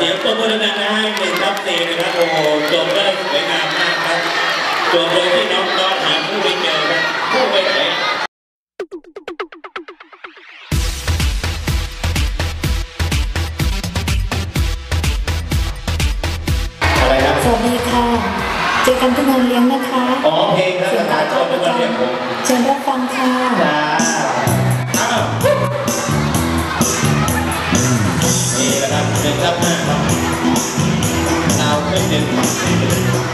เสียงตัวมือดังๆนะฮะหนึ่งทับสี่นะครับโอ้โหจบได้สวยงามมากครับจบโดยที่น้องน้องหาผู้ไปเจอครับผู้ไปไหนอะไรนะสวัสดีค่ะ เจอกันที่งานเลี้ยงนะคะ อ๋อเพลงนะสถานชอบเป็นวันเลี้ยงผมเชิญรับฟังค่ะ it.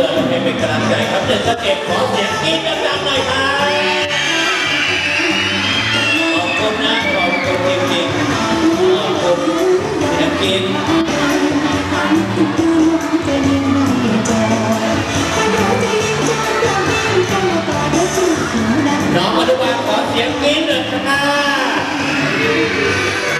พื่อนให้เป็นกำลังใจครับเด็กท่านเอกขอเสียงกรี๊ดดังๆหน่อยครับขอบคุณนะขอบคุณจริงๆขอบคุณเสียงกรี๊ดน้องอนุบาลขอเสียงกรี๊ดหน่อยครับ